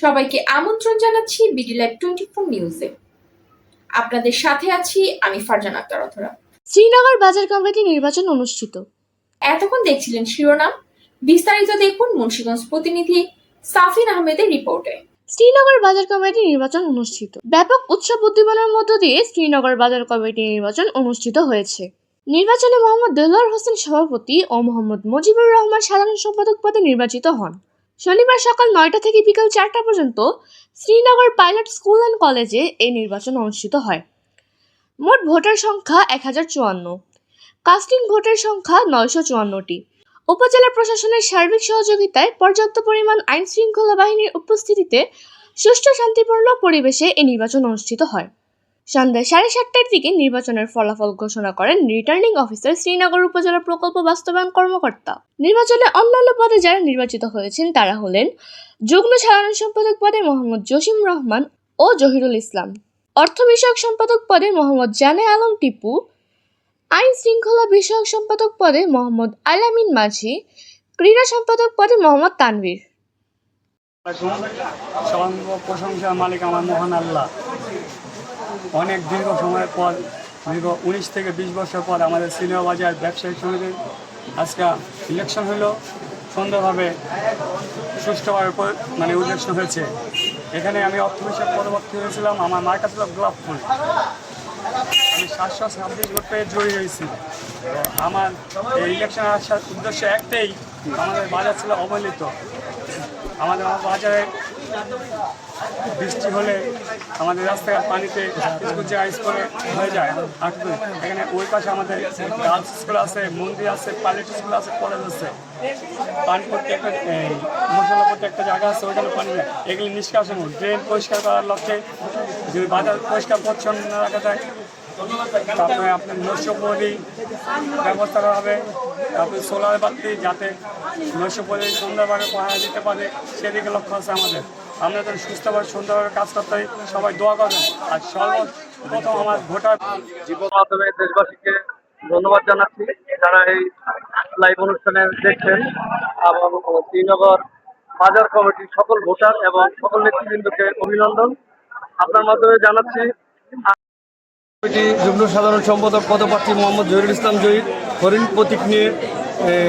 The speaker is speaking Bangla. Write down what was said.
সবাইকে আমন্ত্রণ জানাচ্ছি বিডি লাইভ টোয়েন্টি ফোর নিউজে। আপনাদের সাথে আছি আমি ফারজান আক্তার অথরা। শ্রীনগর বাজার কমিটি নির্বাচন অনুষ্ঠিত। এতক্ষণ দেখছিলেন শিরোনাম। বিস্তারিত দেখুন মুন্সিগঞ্জ প্রতিনিধি সাফিন আহমেদের রিপোর্টে। শ্রীনগর বাজার কমিটি নির্বাচন অনুষ্ঠিত। ব্যাপক উৎসব উদ্দীপনার মধ্য দিয়ে শ্রীনগর বাজার কমিটি নির্বাচন অনুষ্ঠিত হয়েছে। নির্বাচনে মোহাম্মদ দেলোয়ার হোসেন সভাপতি ও মোহাম্মদ মুজিবুর রহমান সাধারণ সম্পাদক পদে নির্বাচিত হন। শনিবার সকাল নয়টা থেকে বিকাল চারটা পর্যন্ত শ্রীনগর পাইলট স্কুল অ্যান্ড কলেজে এই নির্বাচন অনুষ্ঠিত হয়। মোট ভোটার সংখ্যা এক হাজার চুয়ান্ন। কাস্টিং ভোটের সংখ্যা নয়শো চুয়ান্নটি। উপজেলা প্রশাসনের সার্বিক সহযোগিতায় পর্যাপ্ত পরিমাণ আইন শৃঙ্খলা বাহিনীর উপস্থিতিতে সুষ্ঠু শান্তিপূর্ণ পরিবেশে এই নির্বাচন অনুষ্ঠিত হয়। সন্ধ্যা সাড়ে সাতটার দিকে নির্বাচনের ফলাফল ঘোষণা করেন রিটার্নিং অফিসার শ্রীনগর উপজেলা প্রকল্প বাস্তবায়ন কর্মকর্তা। নির্বাচনে অন্যান্য পদে যারা নির্বাচিত হয়েছেন তারা হলেন যুগ্ম সাধারণ সম্পাদক পদে মোহাম্মদ জসিম রহমান ও জহিরুল ইসলাম। অর্থ বিষয়ক সম্পাদক পদে মোহাম্মদ জানে আলম টিপু। আইন শৃঙ্খলা বিষয়ক সম্পাদক পদে মোহাম্মদ আলামিন মাঝি। ক্রীড়া সম্পাদক পদে মোহাম্মদ তানভীর। সর্ব প্রশংসার মালিক আমার আল্লাহ। অনেক দীর্ঘ সময়ের পর, দীর্ঘ উনিশ থেকে বিশ বছর পর আমাদের সিনেমা বাজার ব্যবসায়ী সমিতির আজকে ইলেকশন হলো। সুন্দরভাবে, সুষ্ঠুভাবে মানে ইলেকশন হয়েছে। এখানে আমি অর্থ বিষয়ক পরবর্তী হয়েছিলাম, আমার মার্কা ছিল গোলাপ ফুল। আমি সাতশো ছাব্বিশ ভোট পেয়ে জয়ী হয়েছি। আমার এই ইলেকশনে আসার উদ্দেশ্য একটাই, আমাদের বাজার ছিল অবহেলিত। আমাদের বাজারে বৃষ্টি হলে আমাদের রাস্তাঘাট পানিতে স্কুল জায়গায় স্কুলে হয়ে যায়। আটকে এখানে ওই পাশে আমাদের গার্লস স্কুল আছে, মন্দির আছে পাইলট স্কুল আছে কলেজ আছে। পানি করতে একটা মশলা করতে একটা জায়গা আছে, ওইখানে পানি নেই এগুলি নিষ্কাশন ড্রেন পরিষ্কার করার লক্ষ্যে যদি বাজার পরিষ্কার পরিচ্ছন্ন রাখা যায় তারপরে আপনার নৈশপরি ব্যবস্থা করা হবে তারপরে সোলার বাতি যাতে নৈশপরি সুন্দরভাবে পাহারা দিতে পারে সেদিকে লক্ষ্য আছে আমাদের। আমরা যেন সুস্থভাবে সুন্দরভাবে কাজ করতে সবাই দোয়া করবেন। আর সর্বপ্রথম আমার ভোটার জীবন মাধ্যমে দেশবাসীকে ধন্যবাদ জানাচ্ছি। যারা এই লাইভ অনুষ্ঠানে দেখছেন এবং শ্রীনগর বাজার কমিটির সকল ভোটার এবং সকল নেতৃবৃন্দকে অভিনন্দন। আপনার মাধ্যমে জানাচ্ছি যুগ্ম সাধারণ সম্পাদক পদপ্রার্থী মোহাম্মদ জহিরুল ইসলাম জহির হরিণ প্রতীক নিয়ে